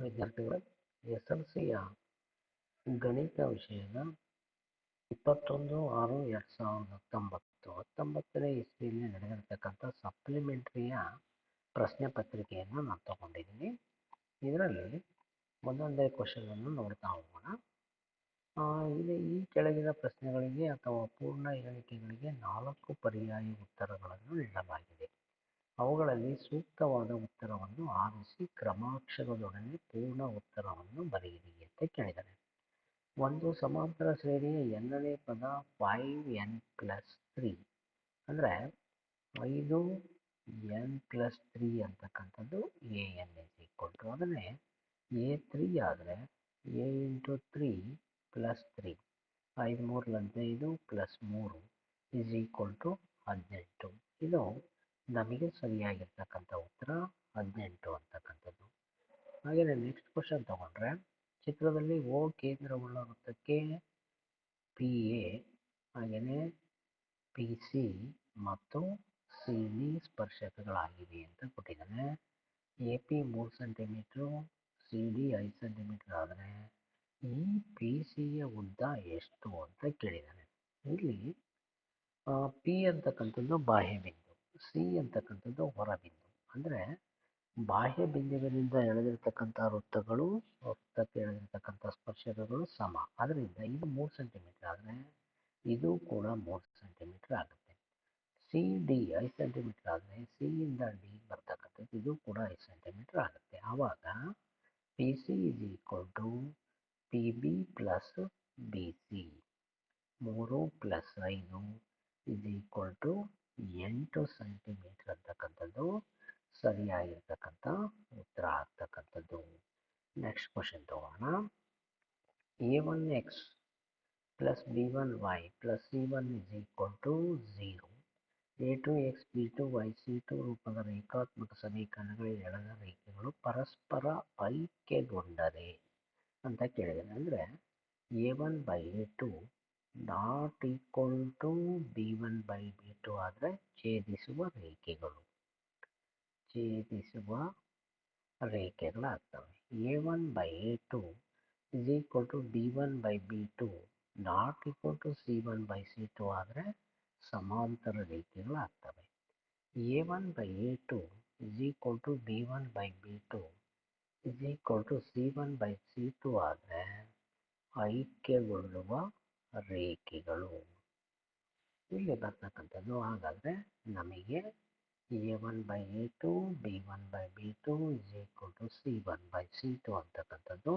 ವಿದ್ಯಾರ್ಥಿಗಳೇ S L ಸಿಯ ಗಣಿತ ವಿಷಯದ ಇಪ್ಪತ್ತೊಂದು ಆರು ಎರಡು ಸಾವಿರದ ಹತ್ತೊಂಬತ್ತು. ಹತ್ತೊಂಬತ್ತನೇ ಇಸ್ವಿಯಲ್ಲಿ ನಡೆದಿರ್ತಕ್ಕಂಥ ಸಪ್ಲಿಮೆಂಟ್ರಿಯ ಪ್ರಶ್ನೆ ಪತ್ರಿಕೆಯನ್ನು ನಾನು ತಗೊಂಡಿದ್ದೀನಿ ಇದರಲ್ಲಿ ಒಂದೊಂದೇ ಕ್ವಶನನ್ನು ನೋಡ್ತಾ ಹೋಗೋಣ. ಇದು ಈ ಕೆಳಗಿನ ಪ್ರಶ್ನೆಗಳಿಗೆ ಅಥವಾ ಪೂರ್ಣ ಹೇಳಿಕೆಗಳಿಗೆ ನಾಲ್ಕು ಪರ್ಯಾಯ ಉತ್ತರಗಳನ್ನು ನೀಡಲಾಗಿದೆ. ಅವುಗಳಲ್ಲಿ ಸೂಕ್ತವಾದ ಉತ್ತರವನ್ನು ಆರಿಸಿ ಕ್ರಮಾಕ್ಷರದೊಡನೆ ಪೂರ್ಣ ಉತ್ತರವನ್ನು ಬರೆಯಿರಿ ಅಂತ ಕೇಳಿದ್ದಾರೆ ಒಂದು ಸಮಾಂತರ ಶ್ರೇಣಿಯ ಎನ್ನನೇ ಪದ ಫೈವ್ ಎನ್ ಪ್ಲಸ್ ತ್ರೀ ಅಂದರೆ ಐದು ಎನ್ ಪ್ಲಸ್ ತ್ರೀ ಅಂತಕ್ಕಂಥದ್ದು A N is equal to ಅದನ್ನೇ ಎ ತ್ರೀ ಆದರೆ A into three plus three ಐದು ಮೂರು ಹದಿನೈದು ಪ್ಲಸ್ ಮೂರು ಇಸ್ ಈಕ್ವಲ್ ಟು ಹದಿನೆಂಟು. ಇದು ನಮಗೆ ಸರಿಯಾಗಿರ್ತಕ್ಕಂಥ ಉತ್ತರ ಹದಿನೆಂಟು ಅಂತಕ್ಕಂಥದ್ದು. ಹಾಗೆಯೇ ನೆಕ್ಸ್ಟ್ ಕ್ವಶನ್ ತಗೊಂಡ್ರೆ, ಚಿತ್ರದಲ್ಲಿ ಓ ಕೇಂದ್ರವುಳ್ಳ ವೃತ್ತಕ್ಕೆ ಪಿ ಎ ಹಾಗೆಯೇ ಪಿ ಸಿ ಮತ್ತು ಸಿ ಡಿ ಸ್ಪರ್ಶಕಗಳಾಗಿವೆ ಅಂತ ಕೊಟ್ಟಿದ್ದಾನೆ. ಎ ಪಿ ಮೂರು ಸೆಂಟಿಮೀಟ್ರು ಸಿ ಡಿ ಐದು ಸೆಂಟಿಮೀಟ್ರ್ ಆದರೆ ಈ ಪಿ ಸಿಯ ಉದ್ದ ಎಷ್ಟು ಅಂತ ಕೇಳಿದ್ದಾನೆ. ಇಲ್ಲಿ ಪಿ ಅಂತಕ್ಕಂಥದ್ದು ಬಾಹ್ಯ ಬಿಂದು. ಸಿ ಅಂತಕ್ಕಂಥದ್ದು ಹೊರಬಿಂದು. ಅಂದರೆ ಬಾಹ್ಯ ಬಿಂದುಗಳಿಂದ ಎಳೆದಿರ್ತಕ್ಕಂಥ ವೃತ್ತಗಳು, ವೃತ್ತಕ್ಕೆ ಎಳೆದಿರ್ತಕ್ಕಂಥ ಸ್ಪರ್ಶಕಗಳು ಸಮ. ಅದರಿಂದ ಇದು ಮೂರು ಸೆಂಟಿಮೀಟರ್ ಆದರೆ ಇದು ಕೂಡ ಮೂರು ಸೆಂಟಿಮೀಟರ್ ಆಗುತ್ತೆ. ಸಿ, ಡಿ ಐದು ಸೆಂಟಿಮೀಟರ್ ಆದರೆ ಇಂದ ಡಿ ಬರ್ತಕ್ಕಂಥದ್ದು, ಇದು ಕೂಡ ಐದು ಸೆಂಟಿಮೀಟರ್ ಆಗುತ್ತೆ. ಆವಾಗ P C is equal to P B plus B C ಮೂರು ಪ್ಲಸ್ ಐದು ಇಸ್ ಈಕ್ವಲ್ ಟು ಎಂಟು ಸೆಂಟಿಮೀಟರ್ ಅಂತಕ್ಕಂಥದ್ದು ಸರಿಯಾಗಿರ್ತಕ್ಕಂಥ ಉತ್ತರ ಆಗ್ತಕ್ಕಂಥದ್ದು. ನೆಕ್ಸ್ಟ್ ಕ್ವಶನ್ ತಗೋಣ. A one X plus B one Y plus C one is equal to zero A two X B two Y C two ರೂಪದ ರೇಖಾತ್ಮಕ ಸಮೀಕರಣಗಳ ಎಳೆದ ರೇಖೆಗಳು ಪರಸ್ಪರ ಐಕ್ಯಗೊಂಡರೆ ಅಂತ ಕೇಳಿದ್ದಾರೆ ಅಂದರೆ A one by A two not equal to B one by B two ಆದರೆ ಛೇದಿಸುವ ರೇಖೆಗಳು. ಛೇದಿಸುವ ರೇಖೆಗಳಾಗ್ತವೆ. A one by A two is equal to B one by B two, not equal to C one by C two ಆದರೆ ಸಮಾಂತರ ರೇಖೆಗಳಾಗ್ತವೆ. A one by A two is equal to B one by B two is equal to C one by C two ಆದರೆ ಐಕ್ಯಗೊಳ್ಳುವ ರೇಖೆಗಳು. ಇಲ್ಲಿ ಬರ್ತಕ್ಕಂಥದ್ದು ಹಾಗಾದರೆ ನಮಗೆ A one by A two B one by B two is equal to C one by C two ಅಂತಕ್ಕಂಥದ್ದು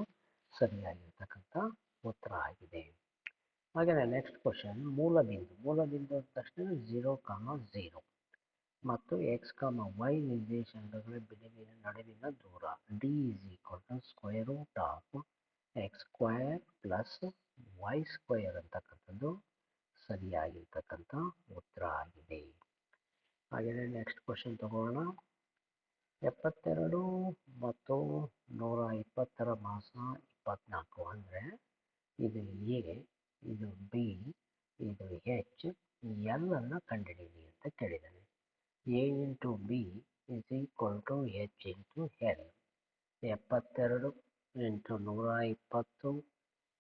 ಸರಿಯಾಗಿರ್ತಕ್ಕಂಥ ಉತ್ತರ ಆಗಿದೆ. ಹಾಗೆಯೇ ನೆಕ್ಸ್ಟ್ ಕ್ವಶನ್ ಮೂಲ ಬಿಂದು ಮೂಲ ಬಿಂದು ಅಂದ ತಕ್ಷಣ ಝೀರೋ ಕಾಮ ಝೀರೋ ಮತ್ತು ಎಕ್ಸ್ ಕಾಮ ವೈ ನಿರ್ದೇಶಾಂಕಗಳ ಬಿಡುವಿನ ನಡುವಿನ ದೂರ D is equal to square root of X square plus Y square ಅಂತಕ್ಕಂಥದ್ದು ಸರಿಯಾಗಿರ್ತಕ್ಕಂಥ ಉತ್ತರ ಆಗಿದೆ. ಹಾಗೆಯೇ ನೆಕ್ಸ್ಟ್ ಕ್ವಶನ್ ತಗೊಳ್ಳೋಣ ಎಪ್ಪತ್ತೆರಡು ಮತ್ತು ನೂರ ಇಪ್ಪತ್ತರ ಮಾಸ ಇಪ್ಪತ್ನಾಲ್ಕು ಅಂದರೆ ಇದು ಎ, ಇದು ಬಿ, ಇದು ಎಚ್ ಎಲ್ಲನ್ನು ಕಂಡುಹಿಡಿಯಿರಿ ಅಂತ ಕೇಳಿದ್ದಾನೆ. A into B is equal to H into L ಎಪ್ಪತ್ತೆರಡು ಇಂಟು ನೂರ ಇಪ್ಪತ್ತು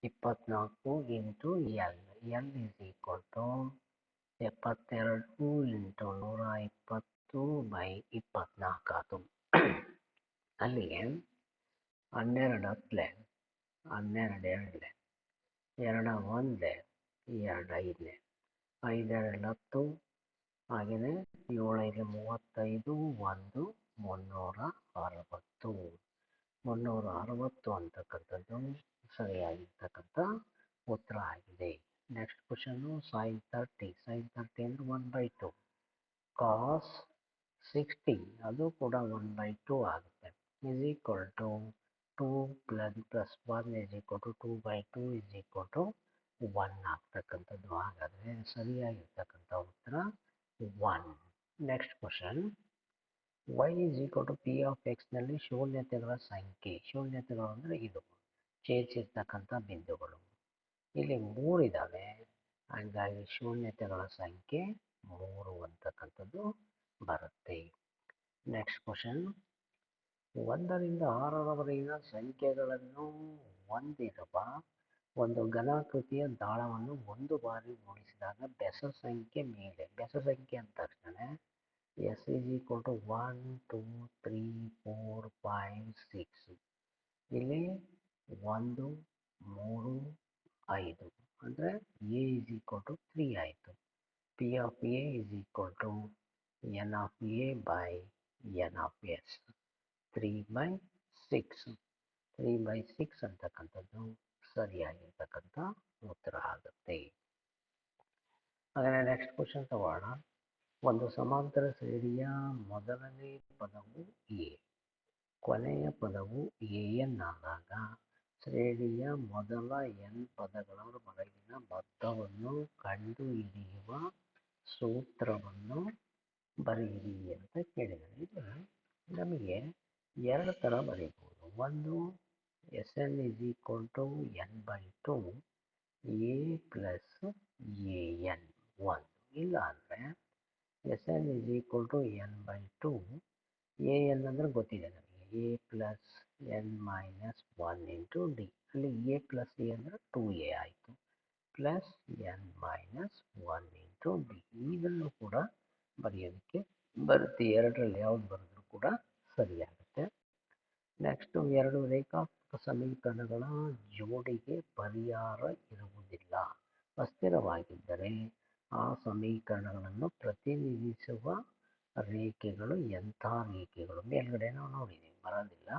ಇಪ್ಪತ್ನಾಲ್ಕು into L. L is equal to ಎಪ್ಪತ್ತೆರಡು ಇಂಟು ನೂರ ಇಪ್ಪತ್ತು ಬೈ ಇಪ್ಪತ್ನಾಲ್ಕು ಆತು ಅಲ್ಲಿಗೆ ಹನ್ನೆರಡು ಹತ್ತಲೆ ಹನ್ನೆರಡು ಎರಡಲೆ, ಎರಡು ಒಂದಲೆ, ಎರಡು ಐದಲೆ, ಐದೆರಡು ಹತ್ತು, ಹಾಗೆಯೇ ಏಳೈದು ಮೂವತ್ತೈದು, ಒಂದು ಮುನ್ನೂರ ಅರವತ್ತು. ಮುನ್ನೂರ ಅರವತ್ತು ಅಂತಕ್ಕಂಥದ್ದು ಸರಿಯಾಗಿರ್ತಕ್ಕಂಥ ಉತ್ತರ ಆಗಿದೆ. Next question sine thirty sine thirty ಅಂದರೆ one by two cos sixty ಅದು ಕೂಡ ಒನ್ ಬೈ ಟು ಆಗುತ್ತೆ. Is equal to two plus plus one is equal to two by two is equal to one ಆಗ್ತಕ್ಕಂಥದ್ದು. ಹಾಗಾದರೆ ಸರಿಯಾಗಿರ್ತಕ್ಕಂಥ ಉತ್ತರ one next question Y is equal to P of ಎಕ್ಸ್ನಲ್ಲಿ ಶೂನ್ಯತೆಗಳ ಸಂಖ್ಯೆ. ಶೂನ್ಯತೆಗಳು ಅಂದರೆ ಇದು. ಛೇದಿಸಿರ್ತಕ್ಕಂಥ ಬಿಂದುಗಳು. ಇಲ್ಲಿ ಮೂರು ಮೂರಿದ್ದಾವೆ ಹಾಗಾಗಿ ಶೂನ್ಯತೆಗಳ ಸಂಖ್ಯೆ ಮೂರು ಅಂತಕ್ಕಂಥದ್ದು ಬರುತ್ತೆ. ನೆಕ್ಸ್ಟ್ ಕ್ವಶನ್ ಒಂದರಿಂದ ಆರರವರೆಗಿನ ಸಂಖ್ಯೆಗಳನ್ನು ಹೊಂದಿರುವ ಒಂದು ಘನಾಕೃತಿಯ ದಾಳವನ್ನು ಒಂದು ಬಾರಿ ಗುಣಿಸಿದಾಗ ಬೆಸ ಸಂಖ್ಯೆ ಮೇಲೆ. ಬೆಸ ಸಂಖ್ಯೆ ಅಂತ ತಕ್ಷಣ S is equal to one two three four five six ಇಲ್ಲಿ ಒಂದು, ಮೂರು, ಐದು. ಅಂದರೆ A is equal to three ಆಯಿತು. P of A is equal to N of A by N of S three by six three by six ಅಂತಕ್ಕಂಥದ್ದು ಸರಿಯಾಗಿರ್ತಕ್ಕಂಥ ಉತ್ತರ ಆಗುತ್ತೆ. ಹಾಗಾದರೆ ನೆಕ್ಸ್ಟ್ ಕ್ವಶನ್ ತಗೋಣ. ಒಂದು ಸಮಾಂತರ ಶ್ರೇಣಿಯ ಮೊದಲನೇ ಪದವು ಎ ಕೊನೆಯ ಪದವು ಎ ಎನ್ ಆದಾಗ ಶ್ರೇಣಿಯ ಮೊದಲ ಎನ್ ಪದಗಳವರೆಗಿನ ಮೊತ್ತವನ್ನು ಕಂಡುಹಿಡಿಯುವ ಸೂತ್ರವನ್ನು ಬರೆಯಿರಿ ಅಂತ ಕೇಳಿದ್ದಾರೆ. ಇದು ನಮಗೆ ಎರಡು ಥರ ಬರೀಬೋದು. ಒಂದು S N is equal to N by two A plus A N ಒಂದು ಇಲ್ಲ ಅಂದರೆ S N is equal to N by two A N ಅಂದರೆ ಗೊತ್ತಿದೆ ನಮಗೆ. A plus N minus one into D. ಅಲ್ಲಿ ಎ ಪ್ಲಸ್ ಎ ಅಂದರೆ two A ಆಯಿತು. Plus N minus one into D. ಇದನ್ನು ಕೂಡ ಬರೆಯೋದಕ್ಕೆ ಬರುತ್ತೆ. ಎರಡರಲ್ಲಿ ಯಾವ್ದು ಬರೆದ್ರೂ ಕೂಡ ಸರಿಯಾಗುತ್ತೆ. ನೆಕ್ಸ್ಟು ಎರಡು ರೇಖಾತ್ಮಕ ಸಮೀಕರಣಗಳ ಜೋಡಿಗೆ ಪರಿಹಾರ ಇರುವುದಿಲ್ಲ. ಅಸ್ಥಿರವಾಗಿದ್ದರೆ ಆ ಸಮೀಕರಣಗಳನ್ನು ಪ್ರತಿನಿಧಿಸುವ ರೇಖೆಗಳು ಎಂಥ ರೇಖೆಗಳು? ಮೇಲ್ಗಡೆ ನಾವು ನೋಡಿದ್ದೀವಿ. ಬರೋದಿಲ್ಲ.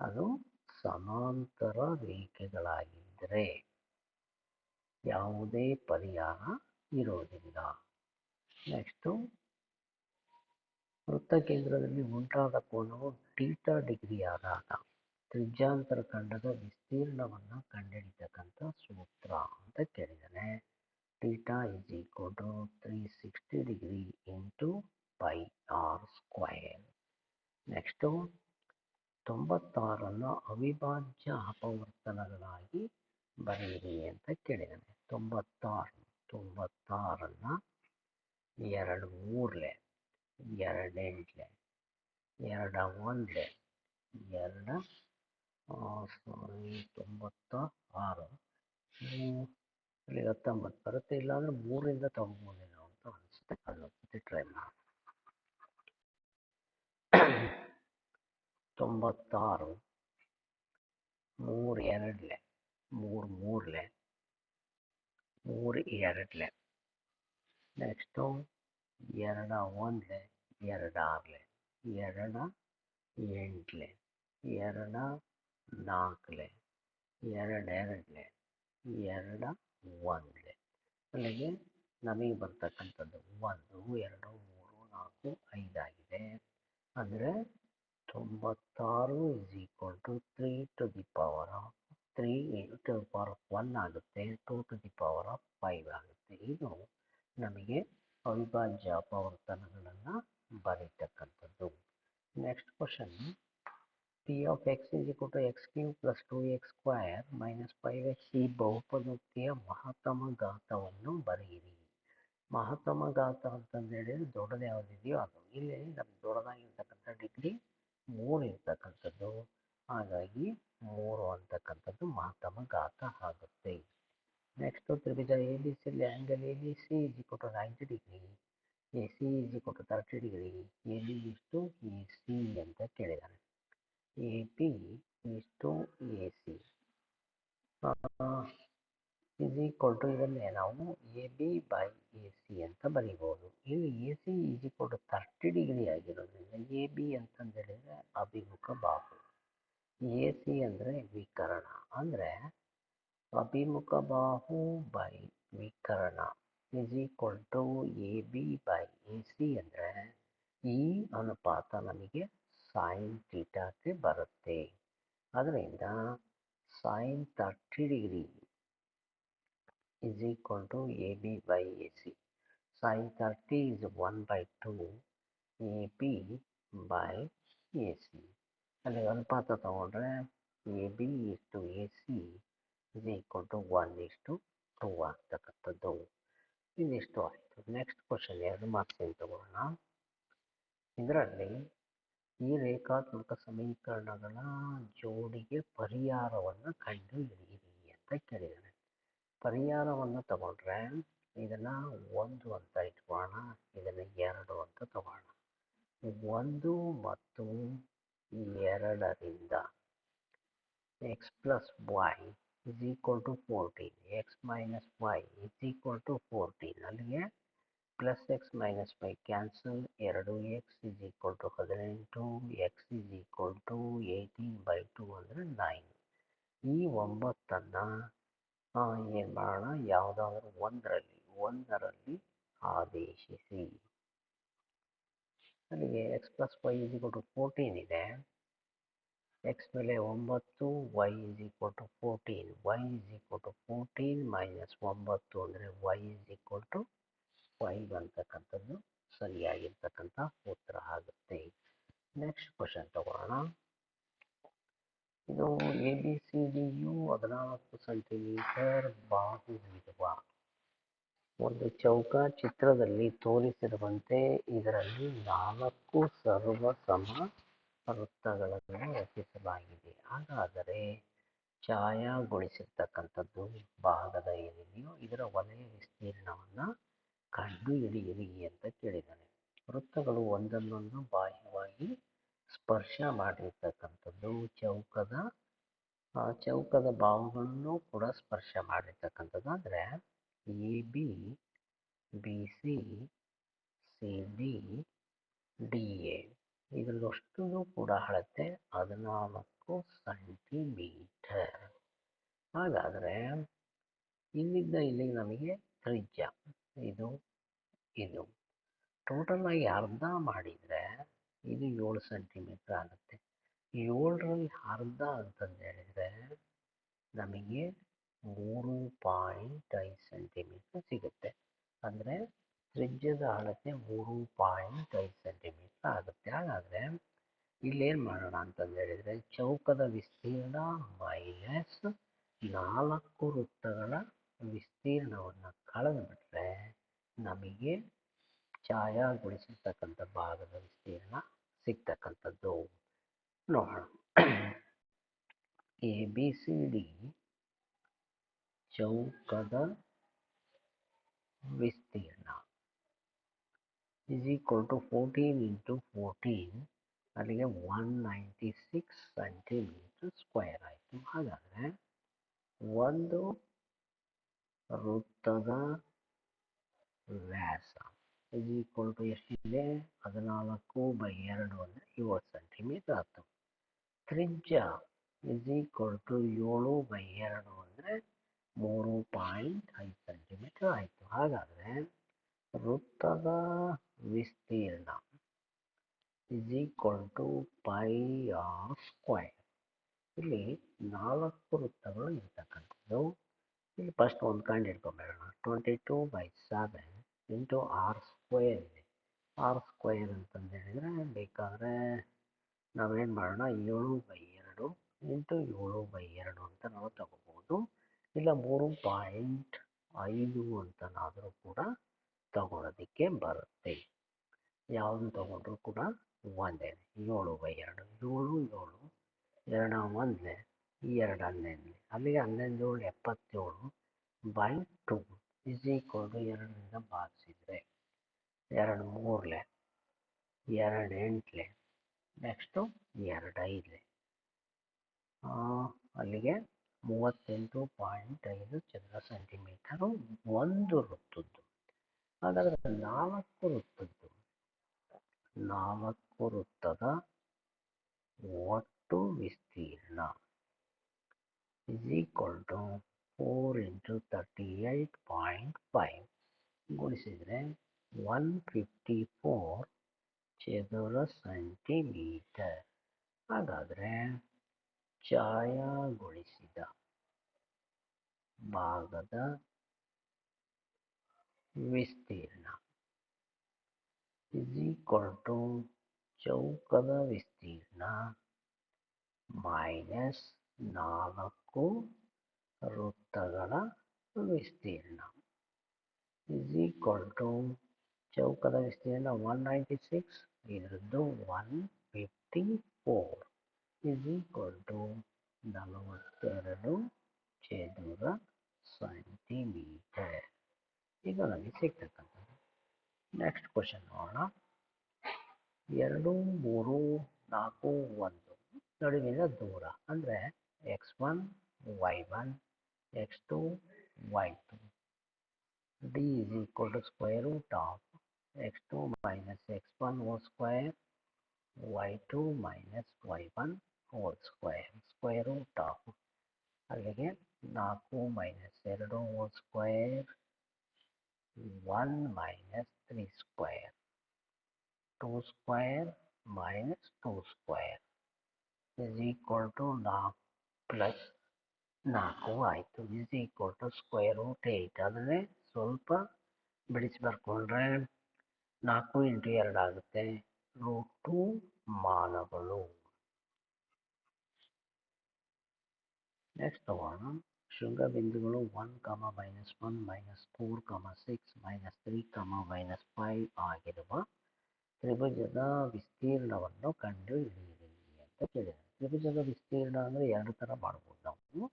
ಅದು ಸಮಾಂತರ ರೇಖೆಗಳಾಗಿದ್ದರೆ ಯಾವುದೇ ಪರಿಹಾರ ಇರೋದಿಲ್ಲ ನೆಕ್ಸ್ಟು ವೃತ್ತ ಕೇಂದ್ರದಲ್ಲಿ ಉಂಟಾದ ಕೋನವು ಟೀಟಾ ಡಿಗ್ರಿ ಆದಾಗ ತ್ರಿಜ್ಯಾಂತರ ಖಂಡದ ವಿಸ್ತೀರ್ಣವನ್ನು ಕಂಡುಹಿಡಿತಕ್ಕಂಥ ಸೂತ್ರ ಅಂತ ಕೇಳಿದರೆ theta is equal to three sixty degree into pi R square next ತೊಂಬತ್ತಾರನ್ನು ಅವಿಭಾಜ್ಯ ಅಪವರ್ತನಗಳಾಗಿ ಬರೆಯಿರಿ ಅಂತ ಕೇಳಿದ್ದಾನೆ ತೊಂಬತ್ತಾರು, ತೊಂಬತ್ತಾರನ್ನು ಎರಡು ಮೂರಲೆ ಎರಡು ಎಂಟ್ಲೆ ಎರಡು ಒಂದ್ಲೆ, ಎರಡು ತೊಂಬತ್ತ ಆರು ಇಲ್ಲಿ ಹತ್ತೊಂಬತ್ತು ಬರುತ್ತೆ. ಇಲ್ಲಾಂದ್ರೆ ಮೂರರಿಂದ ತಗೋಬೋದೇನೋ ಅಂತ ಅನಿಸುತ್ತೆ. ಅದೊಂದ್ಸತಿ ಟ್ರೈ ಮಾಡಿ. ತೊಂಬತ್ತಾರು ಮೂರು ಎರಡ್ಲೆ ಮೂರು ಮೂರಲೆ ಮೂರು ಎರಡ್ಲೆ ನೆಕ್ಸ್ಟು ಎರಡ ಒಂದ್ಲೆ ಎರಡು ಆರ್ಲೆ ಎರಡ ಎಂಟ್ಲೆ ಎರಡ ನಾಲ್ಕಲೆ ಎರಡು ಎರಡ್ಲೆ ಎರಡ ಒಂದ್ಲೆ ಅಲ್ಲಿಗೆ ನಮಗೆ ಬರ್ತಕ್ಕಂಥದ್ದು ಒಂದು ಎರಡು ಮೂರು ನಾಲ್ಕು ಐದಾಗಿದೆ ಅಂದರೆ ತೊಂಬತ್ತಾರು is equal to three to the power of three to power of one ಆಗುತ್ತೆ. Two to the power of five ಆಗುತ್ತೆ. ಇದು ನಮಗೆ ಅವಿಭಾಜ್ಯ ಅಪವರ್ತನಗಳನ್ನು ಬರೀತಕ್ಕಂಥದ್ದು. Next question P of X is equal to X cube plus two X square minus five X ಈ ಬಹುಪದೋಕ್ತಿಯ ಮಹತ್ತಮ ಘಾತವನ್ನು ಬರೆಯಿರಿ. ಮಹತ್ತಮ ಘಾತ ಅಂತಂದು ದೊಡ್ಡದ ದೊಡ್ಡದು ಯಾವುದಿದೆಯೋ ಅದು. ಇಲ್ಲಿ ನಮ್ಗೆ ದೊಡ್ಡದಾಗಿರ್ತಕ್ಕಂಥ ಡಿಗ್ರಿ ಮೂರು ಇರ್ತಕ್ಕಂಥದ್ದು. ಹಾಗಾಗಿ ಮೂರು ಅಂತಕ್ಕಂಥದ್ದು ಮಹತ್ತಮ ಘಾತ ಆಗುತ್ತೆ. ನೆಕ್ಸ್ಟು ತ್ರಿಭುಜ ಎ ಬಿ ಸಿಯಲ್ಲಿ angle A B C is equal to ninety degree A C is equal thirty degree A B ಇಷ್ಟು ಎ ಸಿ ಅಂತ ಕೇಳಿದ್ದಾರೆ ಎ ಪಿ ಇಷ್ಟು A C is equal to ಇದನ್ನೇ ನಾವು A B by A C ಅಂತ ಬರೀಬೋದು. ಇಲ್ಲಿ A C is equal to thirty degree ಆಗಿರೋದ್ರಿಂದ ಎ ಬಿ ಅಂತಂದು ಹೇಳಿದರೆ ಅಭಿಮುಖ ಬಾಹು. ಎ ಸಿ ಅಂದರೆ ವಿಕರಣ. ಅಂದರೆ ಅಭಿಮುಖ ಬಾಹು by Vikarna is equal to A B by A C ಅಂದರೆ ಈ ಅನುಪಾತ ನಮಗೆ ಸೈನ್ ಥೀಟಾಕ್ಕೆ ಬರುತ್ತೆ. ಅದರಿಂದ sine thirty degree is equal to A B by A C sine thirty is one by two A B by A C ಅಲ್ಲಿ ಅನುಪಾತ ತಗೊಂಡ್ರೆ ಎ ಬಿ ಇಷ್ಟು A C is equal to one ಇಷ್ಟು two ಆಗ್ತಕ್ಕಂಥದ್ದು. ಇದಿಷ್ಟು ಆಯಿತು? Next question ಎರಡು marks ಏನು ತಗೊಳ್ಳೋಣ. ಇದರಲ್ಲಿ ಈ ರೇಖಾತ್ಮಕ ಸಮೀಕರಣಗಳ ಜೋಡಿಗೆ ಪರಿಹಾರವನ್ನು ಕಂಡುಹಿಡಿಯಿರಿ ಅಂತ ಕೇಳಿದ್ದಾನೆ ಪರಿಹಾರವನ್ನು ತಗೊಂಡ್ರೆ ಇದನ್ನು ಒಂದು ಅಂತ ಇಟ್ಕೊಳ್ಳೋಣ, ಇದನ್ನು ಎರಡು ಅಂತ ತಗೋಣ ಒಂದು ಮತ್ತು ಎರಡರಿಂದ X plus Y is equal to fourteen X minus Y is equal to fourteen ಅಲ್ಲಿಗೆ plus X minus Y cancel ಎರಡು ಎಕ್ಸ್ ಇಸ್ ಈಕ್ವಲ್ ಟು ಹದಿನೆಂಟು. X is equal to eighteen by two ಅಂದರೆ ನೈನ್ ಈ ಒಂಬತ್ತನ್ನು ಏನು ಮಾಡೋಣ ಯಾವುದಾದ್ರೂ ಒಂದರಲ್ಲಿ ಒಂದರಲ್ಲಿ ಆದೇಶಿಸಿ. ನನಗೆ X plus Y is equal to fourteen ಇದೆ. ಎಕ್ಸ್ ಮೇಲೆ ಒಂಬತ್ತು Y is equal to fourteen Y is equal to fourteen minus ಒಂಬತ್ತು ಅಂದರೆ Y is equal to five ಅಂತಕ್ಕಂಥದ್ದು ಸರಿಯಾಗಿರ್ತಕ್ಕಂಥ ಉತ್ತರ ಆಗುತ್ತೆ. ನೆಕ್ಸ್ಟ್ ಕ್ವಶನ್ ತಗೊಳ್ಳೋಣ ಇದು ಎ ಬಿ ಸಿ ಡಿ ಯು ಹದಿನಾಲ್ಕು ಸೆಂಟಿಮೀಟರ್ ಬಾಹುವಿರುವ ಒಂದು ಚೌಕ ಚಿತ್ರದಲ್ಲಿ ತೋರಿಸಿರುವಂತೆ ಇದರಲ್ಲಿ ನಾಲ್ಕು ಸರ್ವ ಸಮ ವೃತ್ತಗಳನ್ನು ರಚಿಸಲಾಗಿದೆ ಹಾಗಾದರೆ ಛಾಯಾಗೊಳಿಸಿರ್ತಕ್ಕಂಥದ್ದು ಭಾಗದ ಏನಿದೆಯೋ ಇದರ ವಲಯ ವಿಸ್ತೀರ್ಣವನ್ನು ಕಂಡು ಹಿಡಿಯಿರಿ ಅಂತ ಕೇಳಿದ್ದಾನೆ ವೃತ್ತಗಳು ಒಂದನ್ನೊಂದು ಬಾಹ್ಯವಾಗಿ ಸ್ಪರ್ಶ ಮಾಡಿರ್ತಕ್ಕಂಥದ್ದು ಚೌಕದ ಚೌಕದ ಬಾಹುಗಳನ್ನು ಕೂಡ ಸ್ಪರ್ಶ ಮಾಡಿರ್ತಕ್ಕಂಥದ್ದು. ಅಂದರೆ A B B C C D D A ಇದರಷ್ಟು ಕೂಡ ಅಳತೆ ಹದಿನಾಲ್ಕು ಸೆಂಟಿಮೀಟರ್ ಹಾಗಾದರೆ ಇಲ್ಲಿಂದ ಇಲ್ಲಿಗೆ ನಮಗೆ ತ್ರಿಜ್ಯ. ಇದು ಇದು. ಟೋಟಲಾಗಿ ಅರ್ಧ ಮಾಡಿದರೆ ಇದು ಏಳು ಸೆಂಟಿಮೀಟ್ರ್ ಆಗುತ್ತೆ. ಏಳರಲ್ಲಿ ಅರ್ಧ ಅಂತಂದು ಹೇಳಿದರೆ ನಮಗೆ ಮೂರು ಪಾಯಿಂಟ್ ಐದು ಸೆಂಟಿಮೀಟ್ರ್ ಸಿಗುತ್ತೆ. ಅಂದರೆ ತ್ರಿಜ್ಯದ ಅಳತೆ ಮೂರು ಪಾಯಿಂಟ್ ಐದು ಸೆಂಟಿಮೀಟ್ರ್ ಆಗುತ್ತೆ. ಹಾಗಾದರೆ ಇಲ್ಲೇನು ಮಾಡೋಣ ಅಂತಂದು ಹೇಳಿದರೆ ಚೌಕದ ವಿಸ್ತೀರ್ಣ ಮೈನಸ್ ನಾಲ್ಕು ವೃತ್ತಗಳ ವಿಸ್ತೀರ್ಣವನ್ನು ಕಳೆದುಬಿಟ್ರೆ ನಮಗೆ ಛಾಯಾಗೊಳಿಸಿರ್ತಕ್ಕಂಥ ಭಾಗದ ವಿಸ್ತೀರ್ಣ ಸಿಗ್ತಕ್ಕಂಥದ್ದು ನೋಡೋಣ ಎ ಬಿ ಸಿ ಡಿ ಚೌಕದ ವಿಸ್ತೀರ್ಣ is equal to fourteen into fourteen ಅಲ್ಲಿಗೆ one ninety six centimetre square ಆಯಿತು ಹಾಗಾದರೆ ಒಂದು ವೃತ್ತದ ವ್ಯಾಸ ಇಸ್ ಈಕ್ವಲ್ ಟು ಎಷ್ಟಿದೆ ಹದಿನಾಲ್ಕು ಬೈ ಎರಡು ಅಂದರೆ ಏಳು ಸೆಂಟಿಮೀಟರ್ ಆಯಿತು. ತ್ರಿಜ್ಯ ಇಸ್ ಈಕ್ವಲ್ ಟು ಏಳು ಬೈ ಎರಡು ಅಂದರೆ ಮೂರು ಪಾಯಿಂಟ್ ಐದು ಸೆಂಟಿಮೀಟರ್ ಆಯಿತು. ಹಾಗಾದರೆ ವೃತ್ತದ ವಿಸ್ತೀರ್ಣ is equal to pi R square. ಇಲ್ಲಿ ನಾಲ್ಕು ವೃತ್ತಗಳು ಇರ್ತಕ್ಕಂಥದ್ದು. ಇಲ್ಲಿ ಫಸ್ಟ್ ಒಂದು ಕಂಡು ಹಿಡ್ಕೊಂಬೇಡೋಣ twenty two by seven into R square ಇದೆ ಆರ್ ಸ್ಕ್ವೇರ್ ಅಂತಂದು ಹೇಳಿದರೆ ಬೇಕಾದರೆ ನಾವೇನು ಮಾಡೋಣ, ಏಳು ಬೈ ಎರಡು ಇಂಟು ಏಳು ಬೈ ಎರಡು ಅಂತ ನಾವು ತಗೋಬೋದು. ಇಲ್ಲ ಮೂರು ಪಾಯಿಂಟ್ ಐದು ಅಂತನಾದರೂ ಕೂಡ ತಗೊಳ್ಳೋದಕ್ಕೆ ಬರುತ್ತೆ. ಯಾವುದನ್ನು ತಗೊಂಡ್ರೂ ಕೂಡ ಒಂದೇ, ಏಳು ಬೈ ಎರಡು, ಏಳು ಏಳು ಎರಡು ಒಂದೇ ಎರಡು ಹನ್ನೊಂದು ಅಲ್ಲಿಗೆ ಹನ್ನೊಂದು ಏಳು ಎಪ್ಪತ್ತೇಳು by two is equal to ಎರಡರಿಂದ ಭಾಗಿಸಿದರೆ ಎರಡು ಮೂರಲೆ, ಎರಡು ಎಂಟ್ಲೆ ನೆಕ್ಸ್ಟು ಎರಡು ಐದಲೆ. ಅಲ್ಲಿಗೆ ಮೂವತ್ತೆಂಟು ಪಾಯಿಂಟ್ ಐದು ಚದರ ಸೆಂಟಿಮೀಟರು ಒಂದು ವೃತ್ತದ್ದು. ಹಾಗಾದರೆ ನಾಲ್ಕು ವೃತ್ತದ್ದು. ನಾಲ್ಕು ವೃತ್ತದ ಒಟ್ಟು ವಿಸ್ತೀರ್ಣ is equal to four into thirty eight point five ಗುಣಿಸಿದರೆ ಒನ್ ಫೋರ್ ಚದುರ ಸೆಂಟಿಮೀಟರ್ ಹಾಗಾದರೆ ಛಾಯಾಗೊಳಿಸಿದ ಭಾಗದ ವಿಸ್ತೀರ್ಣ ಇಸ್ ಟು ಚೌಕದ ವಿಸ್ತೀರ್ಣ ಮೈನಸ್ ನಾಲ್ಕು ವೃತ್ತಗಳ ವಿಸ್ತೀರ್ಣ ಇಸ್ ಟು ಚೌಕದ ವಿಸ್ತೀರ್ಣ ಒನ್ ನೈಂಟಿ ಸಿಕ್ಸ್ ಇದರದ್ದು one fifty forty four is equal to ನಲವತ್ತೆರಡು ಚದುರ ಸೆಂಟಿಮೀಟರ್ ಇದು ನಮಗೆ ಸಿಗ್ತಕ್ಕಂಥದ್ದು ನೆಕ್ಸ್ಟ್ ಕ್ವಶನ್ ನೋಡೋಣ ಎರಡು ಮೂರು ನಾಲ್ಕು ಒಂದು ನಡುವಿನ ದೂರ ಅಂದರೆ X one Y one X two Y two D is equal to square root of x2 minus x1 whole square y2 minus y1 whole square square root of ಅಲ್ಲಿಗೆ ನಾಲ್ಕು ಮೈನಸ್ ಎರಡು whole square one minus three square two square minus two square is equal to ನಾಲ್ಕು plus ನಾಲ್ಕು ಆಯಿತು is equal to square root eight ಆದರೆ ಸ್ವಲ್ಪ ಬಿಡಿಸಿ ಬರ್ಕೊಂಡ್ರೆ ನಾಲ್ಕು ಇಂಟು ಎರಡು ಆಗುತ್ತೆ. ರೂಟ್ ಟು ಮಾನಗಳು. ನೆಕ್ಸ್ಟ್ ತಗೋಣ. ಶೃಂಗಬಿಂದುಗಳು one comma minus one minus four comma six minus three comma minus five ಆಗಿರುವ ತ್ರಿಭುಜದ ವಿಸ್ತೀರ್ಣವನ್ನು ಕಂಡುಹಿಡಿಯಿರಿ ಅಂತ ಕೇಳಿದ್ದಾರೆ ತ್ರಿಭುಜದ ವಿಸ್ತೀರ್ಣ ಅಂದರೆ ಎರಡು ಥರ ಮಾಡ್ಬೋದು ನಾವು.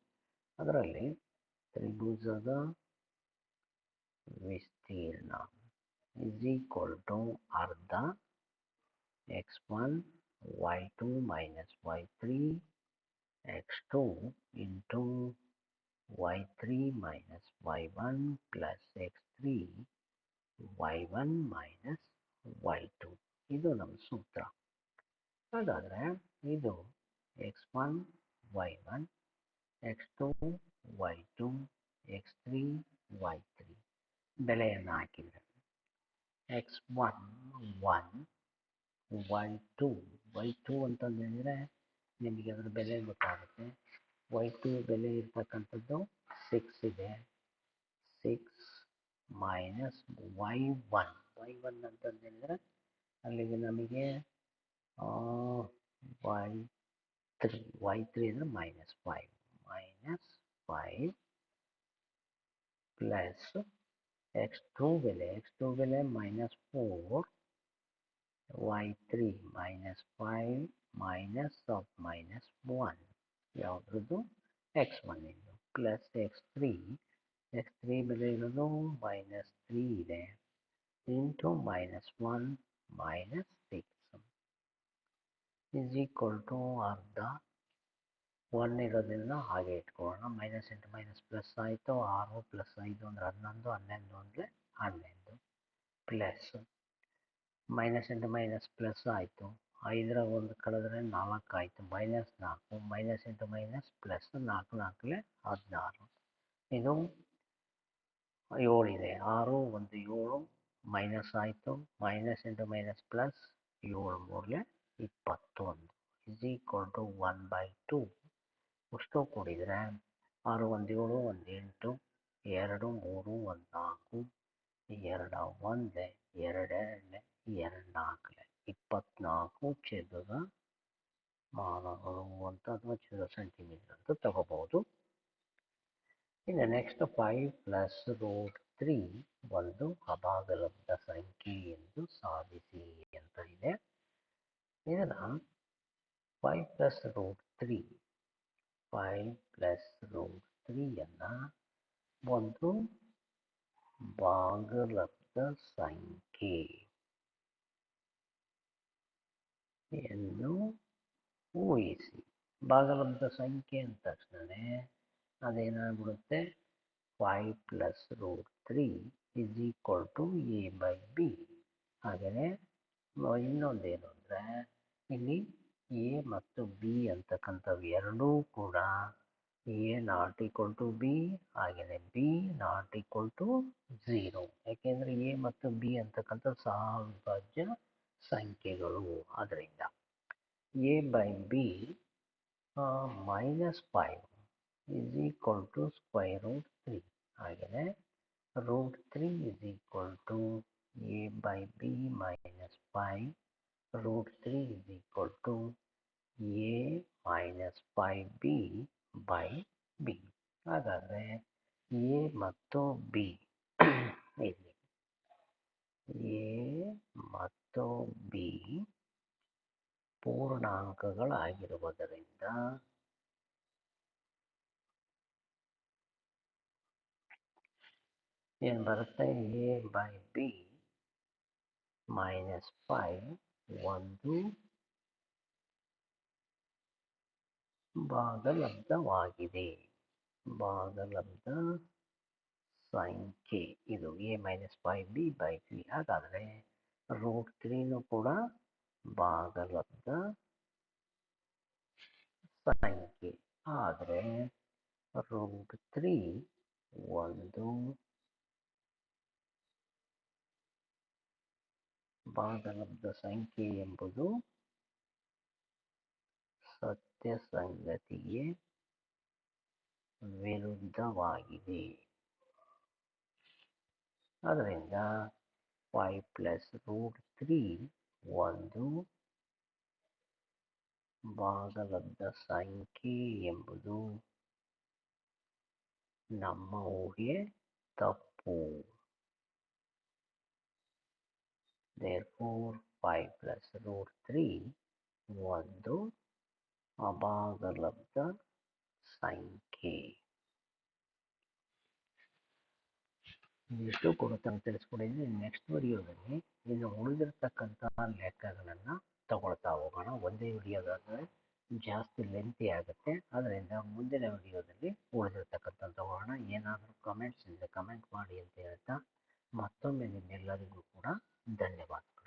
ಅದರಲ್ಲಿ ತ್ರಿಭುಜದ ವಿಸ್ತೀರ್ಣ. ಇಸ್ ಈಕ್ವಲ್ ಟು ಅರ್ಧ X one Y two minus Y three X two into Y three minus Y one plus X three Y one minus Y two ಇದು ನಮ್ಮ ಸೂತ್ರ. ಹಾಗಾದರೆ ಇದು X one Y one X two Y two X three Y three ಬೆಲೆಯನ್ನು ಹಾಕಿದರೆ X one one Y two Y two ಅಂತಂದು ಹೇಳಿದರೆ ನಿಮಗೆ ಅದರ ಬೆಲೆ ಗೊತ್ತಾಗುತ್ತೆ. ವೈ ಟು ಬೆಲೆ ಇರ್ತಕ್ಕಂಥದ್ದು ಸಿಕ್ಸ್ ಇದೆ. Six minus Y one Y one ಅಂತಂದು ಹೇಳಿದರೆ ಅಲ್ಲಿಗೆ ನಮಗೆ ವೈ ತ್ರೀ ವೈ ತ್ರೀ ಅಂದರೆ minus five minus five plus X two ಬೆಲೆ ಎಕ್ಸ್ ಟು ಬೆಲೆ minus four Y three minus five minus of minus one ಯಾವುದ್ರದ್ದು? X one ಇದು plus X three X three ಬೆಲೆ ಇರೋದು ಮೈನಸ್ ತ್ರೀ ಇದೆ. Into minus one minus six is equal to ಅರ್ಧ one ಇರೋದ್ರಿಂದ ಹಾಗೆ ಇಟ್ಕೊಳ್ಳೋಣ. ಮೈನಸ್ ಇಂಟು ಮೈನಸ್ ಪ್ಲಸ್ ಆಯಿತು, ಆರು ಪ್ಲಸ್ ಐದು ಅಂದರೆ ಹನ್ನೊಂದು ಹನ್ನೊಂದು ಅಂದರೆ ಹನ್ನೊಂದು plus minus into minus plus ಆಯಿತು. ಐದರ ಒಂದು ಕಳೆದ್ರೆ ನಾಲ್ಕು ಆಯಿತು. ಮೈನಸ್ ನಾಲ್ಕು ಮೈನಸ್ ಇಂಟು ಮೈನಸ್ ಪ್ಲಸ್ ನಾಲ್ಕು ನಾಲ್ಕಲೆ ಹದಿನಾರು. ಇದು ಏಳಿದೆ ಆರು, ಒಂದು ಏಳು ಮೈನಸ್ ಆಯಿತು. ಮೈನಸ್ ಇಂಟು ಮೈನಸ್ ಪ್ಲಸ್ ಏಳು ಮೂರಲೆ ಇಪ್ಪತ್ತೊಂದು. Is equal to one by two ಅಷ್ಟು ಕೂಡಿದರೆ ಆರು ಒಂದು ಏಳು ಎಂಟು ಎರಡು ಮೂರು ಒಂದು ನಾಲ್ಕು ಎರಡು ಒಂದು ಎರಡೆರಡಲೆ ಎರಡು ನಾಲ್ಕಲೆ ಇಪ್ಪತ್ನಾಲ್ಕು ಚದುರ ಮಾನಗಳು ಅಂತ ಅಥವಾ ಚದುರ ಸೆಂಟಿಮೀಟರ್ ಅಂತ ತಗೋಬೋದು ಇನ್ನು next five plus root three ಒಂದು ಅಭಾಗಲಬ್ಧ ಸಂಖ್ಯೆ ಎಂದು ಸಾಧಿಸಿ ಅಂತ ಇದೆ. ಇದನ್ನು five plus root three five plus root ತ್ರೀಯನ್ನು ಒಂದು ಭಾಗಲಬ್ಧ ಸಂಖ್ಯೆ ಎಂದು ಊಹಿಸಿ ಭಾಗಲಬ್ಧ ಸಂಖ್ಯೆ ಅಂದ ತಕ್ಷಣವೇ ಅದೇನಾಗ್ಬಿಡುತ್ತೆ five plus root three is equal to A by B ಹಾಗೆಯೇ ಇನ್ನೊಂದೇನು ಅಂದರೆ ಇಲ್ಲಿ ಎ ಮತ್ತು ಬಿ ಅಂತಕ್ಕಂಥವು ಎರಡೂ ಕೂಡ A not equal to B ಹಾಗೆಯೇ B not equal to zero. ಯಾಕೆಂದರೆ ಎ ಮತ್ತು ಬಿ ಅಂತಕ್ಕಂಥ ಸಾವಿಭಾಜ್ಯ ಸಂಖ್ಯೆಗಳು ಅದರಿಂದ A by B minus five is equal to square root three. ಹಾಗೆಯೇ root three is equal to A by B minus five root three is equal to A minus five B by B ಹಾಗಾದರೆ A ಮತ್ತು B ಇಲ್ಲಿ. A ಮತ್ತು B ಪೂರ್ಣಾಂಕಗಳಾಗಿರುವುದರಿಂದ ಏನು ಬರುತ್ತೆ? A by B minus five ಒಂದು ಭಾಗಲಬ್ಧವಾಗಿದೆ. ಭಾಗಲಬ್ಧ ಸಂಖ್ಯೆ. ಇದು A minus five B by three ಹಾಗಾದರೆ ರೂಟ್ ತ್ರೀನೂ ಕೂಡ ಭಾಗಲಬ್ಧ ಸಂಖ್ಯೆ. ಆದರೆ ರೂಟ್ ತ್ರೀ ಒಂದು ಭಾಗಲಬ್ಧ ಸಂಖ್ಯೆ ಎಂಬುದು ಸತ್ಯ. ಸಂಗತಿಗೆ ವಿರುದ್ಧವಾಗಿದೆ. ಅದರಿಂದ ಫೈವ್ ಪ್ಲಸ್ ರೂಟ್ ತ್ರೀ ಒಂದು ಭಾಗಲಬ್ಧ ಸಂಖ್ಯೆ ಎಂಬುದು ನಮ್ಮ ಊಹೆ ತಪ್ಪು. Therefore 5 plus root 3 ಒಂದು ಅಭಾಗಲಬ್ಧ ಸಂಖ್ಯೆ. ಎಷ್ಟು ಕೂಡ ಅಂತ ತಿಳಿಸ್ಕೊಂಡಿದ್ದೀನಿ ನೆಕ್ಸ್ಟ್ ವಿಡಿಯೋದಲ್ಲಿ ಇನ್ನು ಉಳಿದಿರ್ತಕ್ಕಂಥ ಲೆಕ್ಕಗಳನ್ನು ತಗೊಳ್ತಾ ಹೋಗೋಣ. ಒಂದೇ ವಿಡಿಯೋದಾದರೆ ಜಾಸ್ತಿ ಲೆಂತಿ ಆಗುತ್ತೆ. ಅದರಿಂದ ಮುಂದಿನ ವಿಡಿಯೋದಲ್ಲಿ ಉಳಿದಿರ್ತಕ್ಕಂಥ ತಗೋಣ ಏನಾದರೂ ಕಮೆಂಟ್ಸ್ ಇದ್ದರೆ ಕಮೆಂಟ್ ಮಾಡಿ ಅಂತ ಹೇಳ್ತಾ ಮತ್ತೊಮ್ಮೆ ನಿಮ್ಮೆಲ್ಲರಿಗೂ ಕೂಡ ಧನ್ಯವಾದಗಳು.